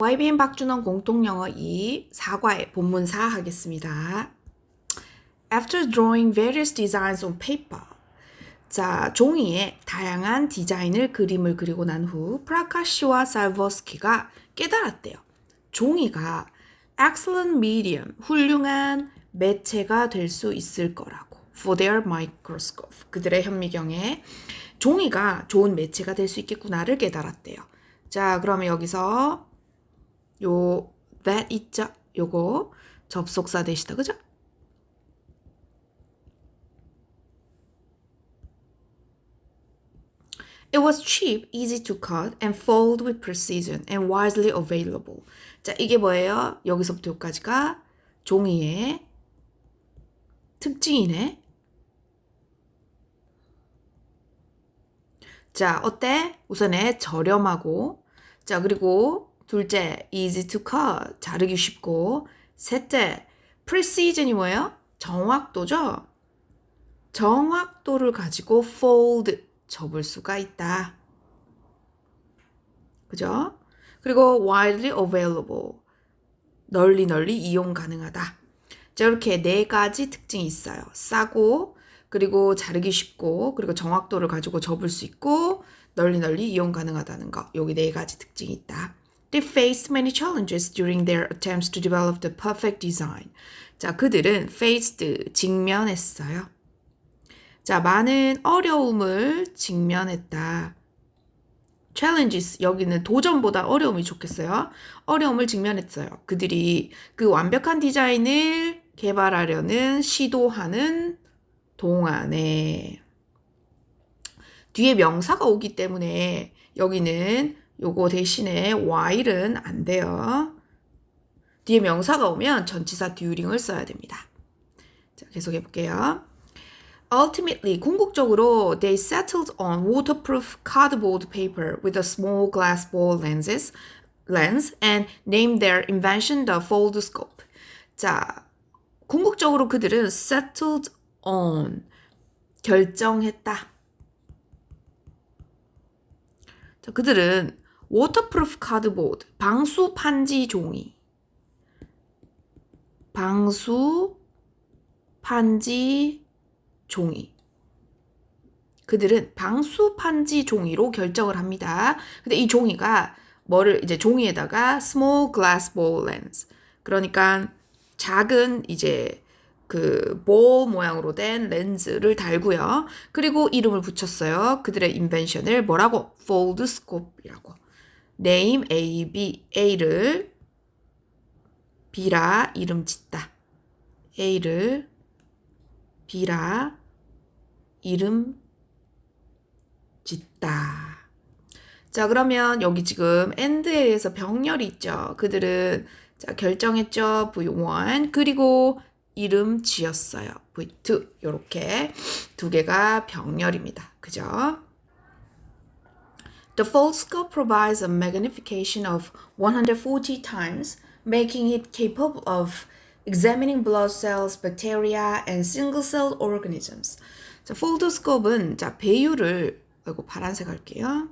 YBN 박준원 공통영어 2 사과의 본문사 하겠습니다. After drawing various designs on paper. 자, 종이에 다양한 디자인을 그림을 그리고 난 후 프라카시와 살버스키가 깨달았대요. 종이가 excellent medium, 훌륭한 매체가 될 수 있을 거라고. For their microscope. 그들의 현미경에 종이가 좋은 매체가 될 수 있겠구나를 깨달았대요. 자, 그러면 여기서 요 that 있죠? 요거 접속사 대시다. 그죠? It was cheap, easy to cut, and fold with precision, and widely available. 자, 이게 뭐예요? 여기서부터 여기까지가 종이의 특징이네. 자, 어때? 우선에 저렴하고, 자, 그리고 둘째, easy to cut, 자르기 쉽고, 셋째, precision이 뭐예요? 정확도죠? 정확도를 가지고 fold, 접을 수가 있다. 그죠? 그리고 widely available, 널리 널리 이용 가능하다. 자, 이렇게 네 가지 특징이 있어요. 싸고, 그리고 자르기 쉽고, 그리고 정확도를 가지고 접을 수 있고, 널리 널리 이용 가능하다는 거. 여기 네 가지 특징이 있다. They faced many challenges during their attempts to develop the perfect design. 자, 그들은 faced, 직면했어요. 자, 많은 어려움을 직면했다. challenges 여기는 도전보다 어려움이 좋겠어요. 어려움을 직면했어요. 그들이 그 완벽한 디자인을 개발하려는 시도하는 동안에 뒤에 명사가 오기 때문에 여기는 요거 대신에 while은 안 돼요. 뒤에 명사가 오면 전치사 during을 써야 됩니다. 자, 계속 해볼게요. Ultimately, 궁극적으로 they settled on waterproof cardboard paper with a small glass ball lenses, lens and named their invention the foldscope. 자, 궁극적으로 그들은 settled on 결정했다. 자, 그들은 waterproof cardboard 방수 판지 종이 방수 판지 종이. 그들은 방수 판지 종이로 결정을 합니다. 근데 이 종이가 뭐를 이제 종이에다가 small glass ball lens. 그러니까 작은 이제 그 볼 모양으로 된 렌즈를 달고요. 그리고 이름을 붙였어요. 그들의 인벤션을 뭐라고? foldscope이라고. Name A, B, A를 B라 이름 짓다. A를 B라 이름 짓다. 자, 그러면 여기 지금 and에 의해서 병렬이 있죠. 그들은 자, 결정했죠. V1. 그리고 이름 지었어요. V2. 요렇게 두 개가 병렬입니다. 그죠? The foldscope provides a magnification of 140 times, making it capable of examining blood cells, bacteria, and single-celled organisms. 자, 폴드스코프는 자 배율을 이거 파란색 할게요.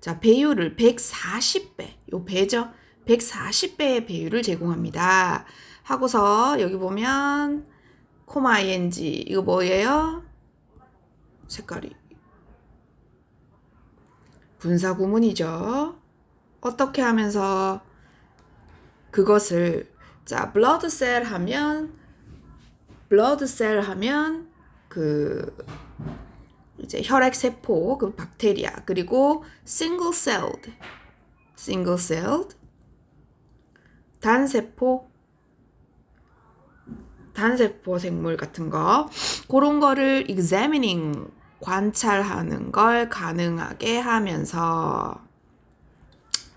자, 배율을 140배. 요 배죠? 140배의 배율을 제공합니다. 하고서 여기 보면 코마 ing 이거 뭐예요? 색깔이 분사 구문이죠. 어떻게 하면서 그것을 자 블러드 셀 하면 블러드 셀 하면 그 이제 혈액 세포 그 박테리아 그리고 싱글 셀드 싱글 셀드 단세포 단세포 생물 같은 거 그런 거를 examining 관찰하는 걸 가능하게 하면서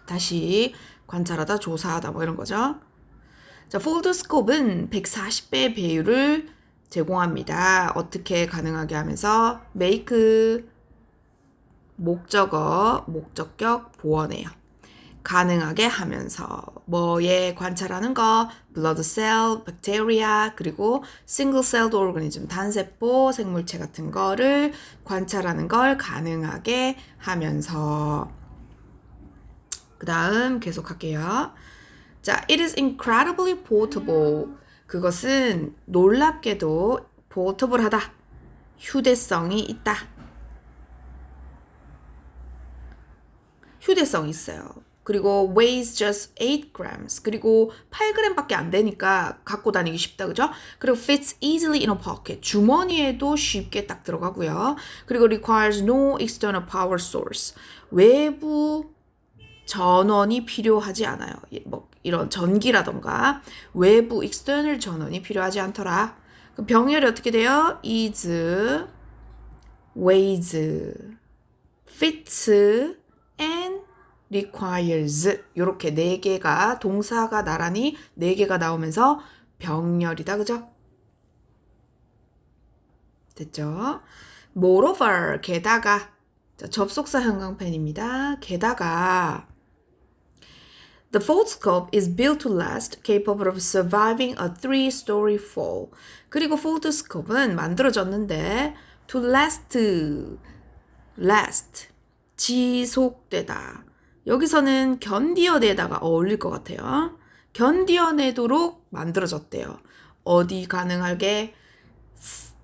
다시 관찰하다 조사하다 뭐 이런 거죠. 자, 폴드스코프는 140배의 배율을 제공합니다. 어떻게 가능하게 하면서 make 목적어, 목적격 보어네요. 가능하게 하면서 뭐에 관찰하는 거, blood cell, bacteria, 그리고 single celled 단세포 생물체 같은 거를 관찰하는 걸 가능하게 하면서 그 다음 계속할게요. 자, it is incredibly portable. 그것은 놀랍게도 portable하다. 휴대성이 있다. 휴대성이 있어요. 그리고 weighs just 8 grams. 그리고 8g밖에 안 되니까 갖고 다니기 쉽다. 그죠? 그리고 fits easily in a pocket. 주머니에도 쉽게 딱 들어가고요. 그리고 requires no external power source. 외부 전원이 필요하지 않아요. 뭐 이런 전기라던가 외부 external 전원이 필요하지 않더라. 그 병렬이 어떻게 돼요? is, weighs, fits, and requires 이렇게 네 개가 동사가 나란히 네 개가 나오면서 병렬이다 그죠? 됐죠? moreover 게다가 자, 접속사 형광펜입니다. 게다가 The foldscope is built to last, capable of surviving a three-story fall. 그리고 foldscope은 만들어졌는데 to last, last, 지속되다. 여기서는 견디어내다가 어울릴 것 같아요. 견디어내도록 만들어졌대요. 어디 가능하게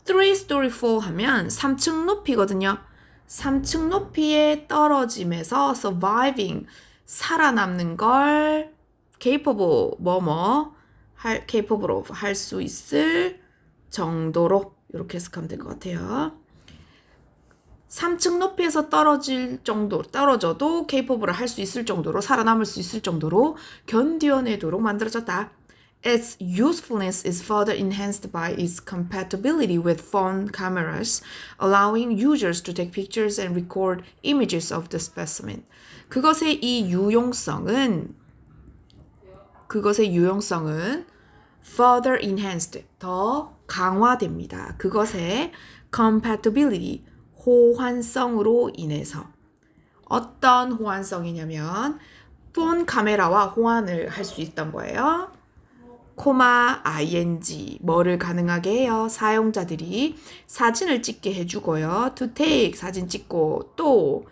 3-story fall 하면 3층 높이거든요. 3층 높이에 떨어짐에서 surviving 살아남는 걸 capable 뭐뭐 할 capable of 할수 있을 정도로 이렇게 해석하면 될 것 같아요. 3층 높이에서 떨어질 정도, 떨어져도 capable을 할 수 있을 정도로, 살아남을 수 있을 정도로 견뎌내도록 만들어졌다. Its usefulness is further enhanced by its compatibility with phone cameras, allowing users to take pictures and record images of the specimen. 그것의 이 유용성은, 그것의 유용성은 further enhanced, 더 강화됩니다. 그것의 compatibility, 호환성으로 인해서 어떤 호환성이냐면 폰 카메라와 호환을 할 수 있던 거예요. 코마 ing 뭐를 가능하게 해요. 사용자들이 사진을 찍게 해주고요. to take 사진 찍고 또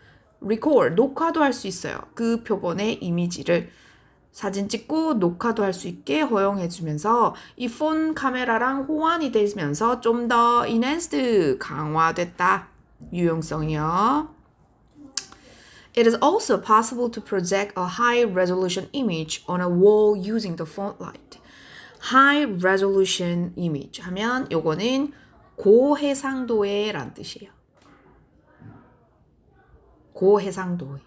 record 녹화도 할 수 있어요. 그 표본의 이미지를 사진 찍고 녹화도 할 수 있게 허용해주면서 이 폰 카메라랑 호환이 되면서 좀 더 enhanced 강화됐다. 유용성이요. It is also possible to project a high resolution image on a wall using the phone light. High resolution image 하면 요거는 고해상도의 란 뜻이에요. 고해상도의.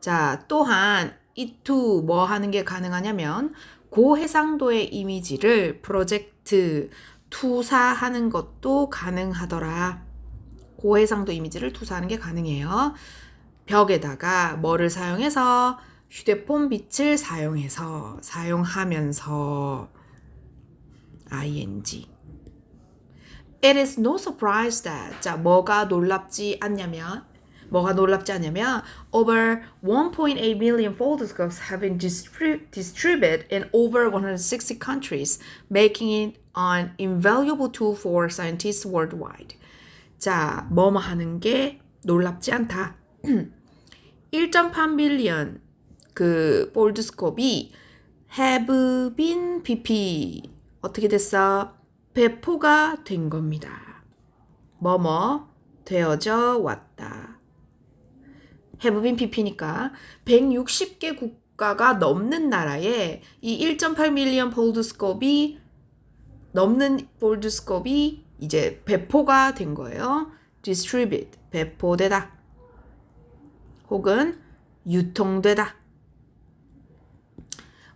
자, 또한 이투 뭐 하는 게 가능하냐면 고해상도의 이미지를 프로젝트 투사하는 것도 가능하더라. 고해상도 이미지를 투사하는 게 가능해요. 벽에다가 뭐를 사용해서 휴대폰 빛을 사용해서 사용하면서 ing It is no surprise that 자 뭐가 놀랍지 않냐면 뭐가 놀랍지 않냐면 over 1.8 million foldscopes have been distri- distributed in over 160 countries, making it an invaluable tool for scientists worldwide. 자, 뭐뭐 하는 게 놀랍지 않다. 1.8 밀리언 그 볼드 스콥이 have been pp 어떻게 됐어? 배포가 된 겁니다. 뭐뭐 되어져 왔다. have been pp니까 160개 국가가 넘는 나라에 이 1.8 밀리언 볼드 스콥이 넘는 볼드 스콥이 이제 배포가 된 거예요. distribute 배포되다. 혹은 유통되다.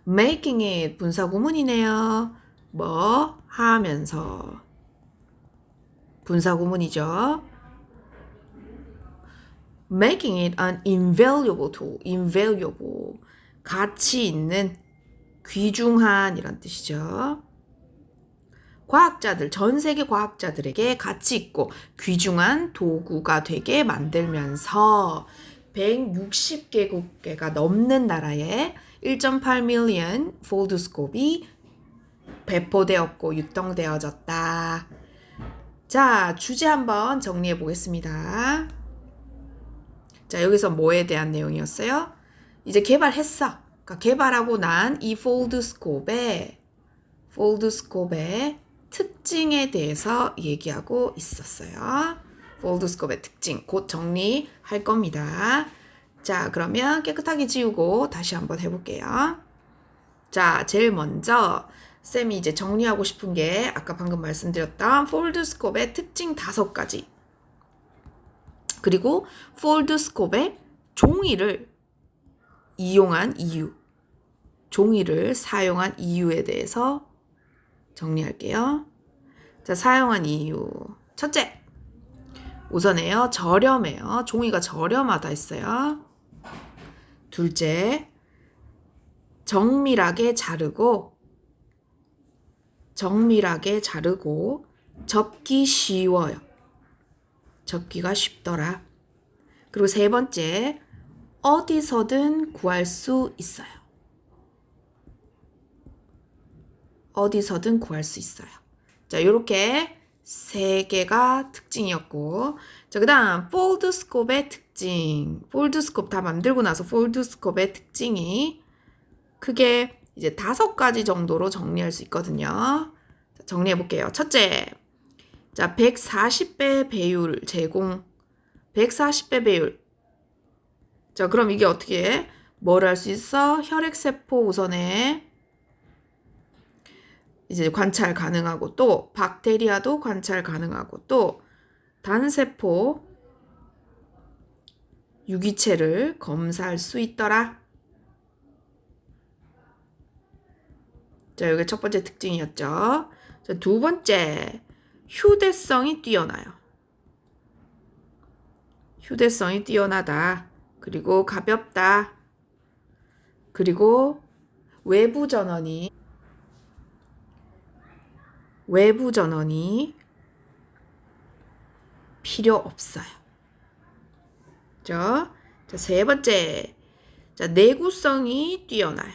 making it 분사구문이네요. 뭐 하면서 분사구문이죠. making it an invaluable tool, invaluable 가치 있는 귀중한 이란 뜻이죠. 과학자들, 전 세계 과학자들에게 가치 있고 귀중한 도구가 되게 만들면서 160개국계가 넘는 나라에 1.8 밀리언 폴드스콥이 배포되었고 유통되어졌다. 자, 주제 한번 정리해 보겠습니다. 자, 여기서 뭐에 대한 내용이었어요? 이제 개발했어. 그러니까 개발하고 난 이 폴드스코프의 폴드스코프의 특징에 대해서 얘기하고 있었어요. 폴드스코프의 특징 곧 정리할 겁니다. 자, 그러면 깨끗하게 지우고 다시 한번 해볼게요. 자, 제일 먼저 쌤이 이제 정리하고 싶은 게 아까 방금 말씀드렸던 폴드스코프의 특징 다섯 가지. 그리고 폴드스코프의 종이를 이용한 이유. 종이를 사용한 이유에 대해서 정리할게요. 자, 사용한 이유. 첫째. 우선에요. 저렴해요. 종이가 저렴하다 했어요. 둘째. 정밀하게 자르고 정밀하게 자르고 접기 쉬워요. 접기가 쉽더라. 그리고 세 번째, 어디서든 구할 수 있어요. 어디서든 구할 수 있어요. 자, 이렇게 세 개가 특징이었고, 자, 그 다음, 폴드스콥의 특징. 폴드스콥 다 만들고 나서 폴드스콥의 특징이 크게 이제 다섯 가지 정도로 정리할 수 있거든요. 자, 정리해 볼게요. 첫째, 자, 140배 배율 제공. 140배 배율. 자, 그럼 이게 어떻게 해? 뭘할 수 있어? 혈액세포 우선에 이제 관찰 가능하고 또 박테리아도 관찰 가능하고 또 단세포 유기체를 검사할 수 있더라. 자, 이게 첫 번째 특징이었죠. 자, 두 번째, 휴대성이 뛰어나요. 휴대성이 뛰어나다. 그리고 가볍다. 그리고 외부 전원이 외부 전원이 필요 없어요. 자, 자, 세 번째. 자, 내구성이 뛰어나요.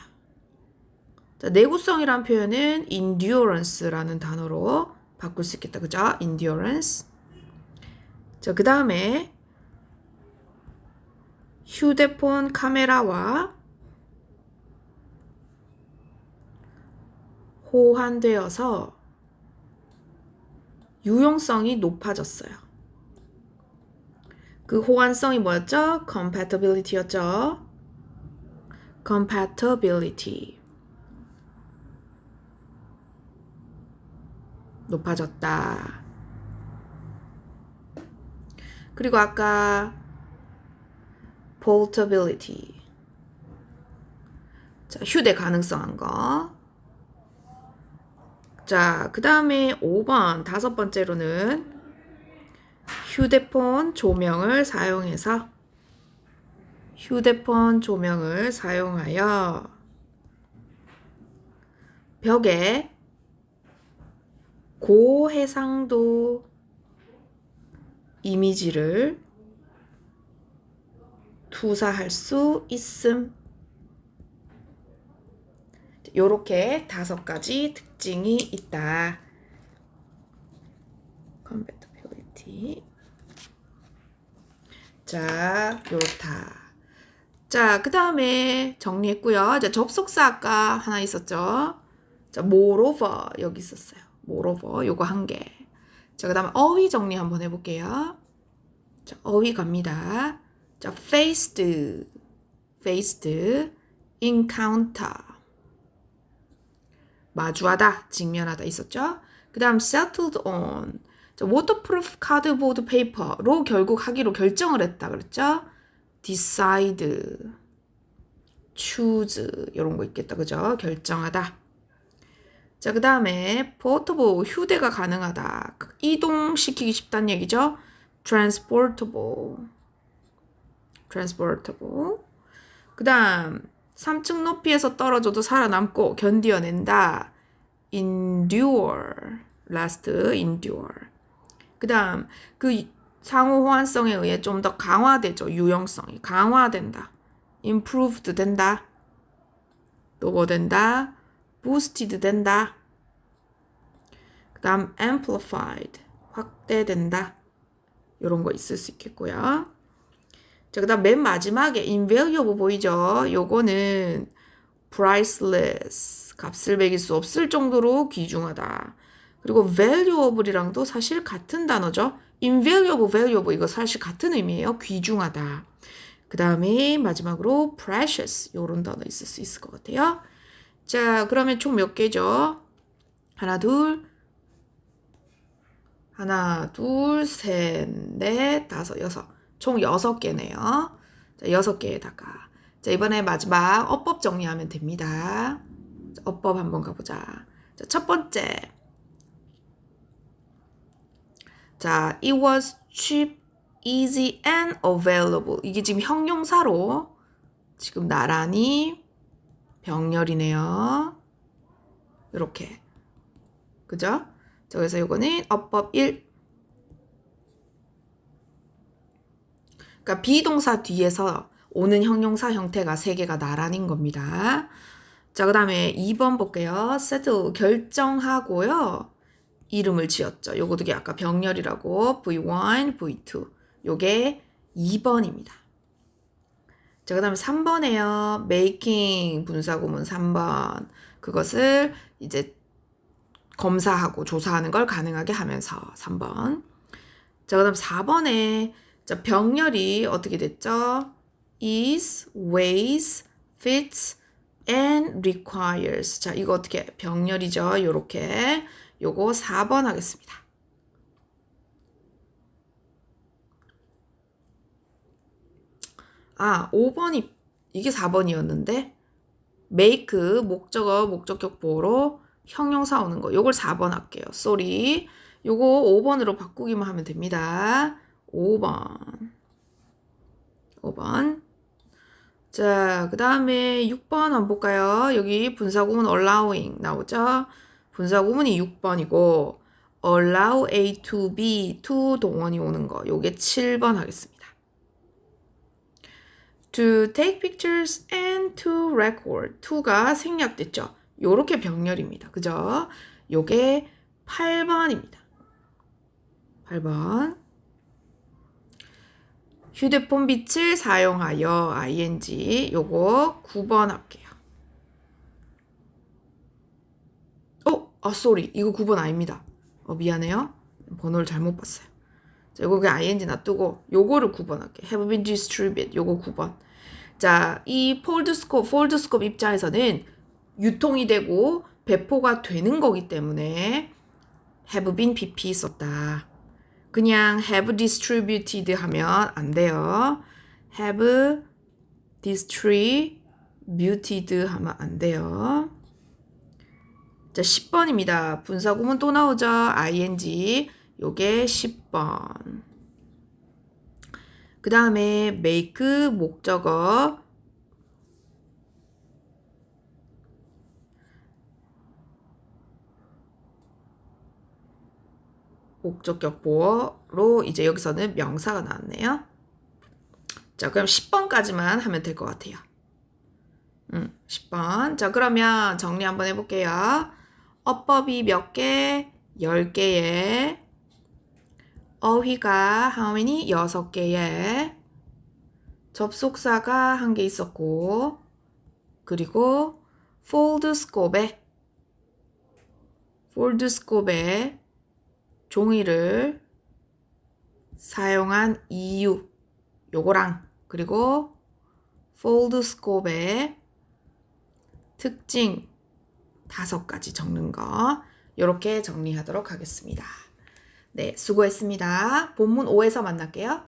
자, 내구성이란 표현은 endurance라는 단어로 바꿀 수 있겠다. 그죠? endurance. 자, 그 다음에 휴대폰 카메라와 호환되어서 유용성이 높아졌어요. 그 호환성이 뭐였죠? compatibility였죠. compatibility. 높아졌다. 그리고 아까 portability. 자, 휴대 가능성한 거. 자, 그 다음에 5번, 다섯 번째로는 휴대폰 조명을 사용해서 휴대폰 조명을 사용하여 벽에 고해상도 이미지를 투사할 수 있음. 요렇게 다섯 가지 특징이 있다. compatibility. 자, 요렇다. 자, 그 다음에 정리했고요. 자, 접속사 아까 하나 있었죠. 자, moreover 여기 있었어요. moreover 요거 한 개. 자, 그 다음에 어휘 정리 한번 해볼게요. 자, 어휘 갑니다. 자, faced, faced, encounter. 마주하다, 직면하다 있었죠? 그 다음 settled on. 자, waterproof cardboard paper로 결국 하기로 결정을 했다 그랬죠? decide, choose 이런 거 있겠다 그죠? 결정하다. 자, 그 다음에 portable 휴대가 가능하다. 이동시키기 쉽다는 얘기죠? transportable, transportable. 그 다음 3층 높이에서 떨어져도 살아남고 견디어낸다. endure, last, endure. 그 다음 그 상호 호환성에 의해 좀 더 강화되죠. 유용성이 강화된다. improved 된다. 또 뭐 된다? boosted 된다. 그 다음 amplified 확대된다. 이런 거 있을 수 있겠고요. 자, 그 다음 맨 마지막에 invaluable 보이죠? 요거는 priceless. 값을 매길 수 없을 정도로 귀중하다. 그리고 valuable이랑도 사실 같은 단어죠. invaluable, valuable 이거 사실 같은 의미예요. 귀중하다. 그 다음에 마지막으로 precious 요런 단어 있을 수 있을 것 같아요. 자, 그러면 총 몇 개죠? 하나, 둘, 하나, 둘, 셋, 넷, 다섯, 여섯. 총 여섯 개네요. 자, 여섯 개에다가. 자, 이번에 마지막 어법 정리하면 됩니다. 자, 어법 한번 가보자. 자, 첫 번째. 자, it was cheap, easy and available. 이게 지금 형용사로 지금 나란히 병렬이네요. 이렇게. 그죠? 자, 그래서 이거는 어법 1. 그러니까 비동사 뒤에서 오는 형용사 형태가 세 개가 나란인 겁니다. 자, 그 다음에 2번 볼게요. settle, 결정하고요. 이름을 지었죠. 요것도 아까 병렬이라고 V1, V2. 요게 2번입니다. 자, 그 다음에 3번에요. making 분사구문 3번. 그것을 이제 검사하고 조사하는 걸 가능하게 하면서 3번. 자, 그 다음 4번에 자, 병렬이 어떻게 됐죠? is, weighs, fits, and requires. 자, 이거 어떻게 병렬이죠? 요렇게. 요거 4번 하겠습니다. 아, 5번이 이게 4번이었는데 make 목적어 목적격 보호로 형용사 오는 거. 요걸 4번 할게요. sorry. 요거 5번으로 바꾸기만 하면 됩니다. 5번. 5번. 자, 그 다음에 6번 한번 볼까요? 여기 분사구문 allowing 나오죠? 분사구문이 6번이고 allow A to B to 동원이 오는 거. 요게 7번 하겠습니다. to take pictures and to record. to가 생략됐죠? 요렇게 병렬입니다. 그죠? 요게 8번입니다. 8번. 휴대폰 빛을 사용하여 ing 요거 9번 할게요. 어? 아 쏘리 이거 9번 아닙니다. 어 미안해요. 번호를 잘못 봤어요. 자, 요거 그냥 ing 놔두고 요거를 9번 할게요. have been distributed 요거 9번. 자, 이 폴드스콥, 폴드스콥 입장에서는 유통이 되고 배포가 되는 거기 때문에 have been pp 썼다. 그냥 have distributed 하면 안 돼요. have distributed 하면 안 돼요. 자, 10번입니다. 분사구문 또 나오죠. ing. 요게 10번. 그 다음에 make 목적어 목적격 보어로 이제 여기서는 명사가 나왔네요. 자, 그럼 10번까지만 하면 될 것 같아요. 음, 10번. 자, 그러면 정리 한번 해볼게요. 어법이 몇 개? 10개에 어휘가 how many? 6개에 접속사가 한 개 있었고 그리고 fold scope에 fold scope에 종이를 사용한 이유 요거랑 그리고 fold scope의 특징 다섯 가지 적는 거 이렇게 정리하도록 하겠습니다. 네, 수고했습니다. 본문 5에서 만날게요.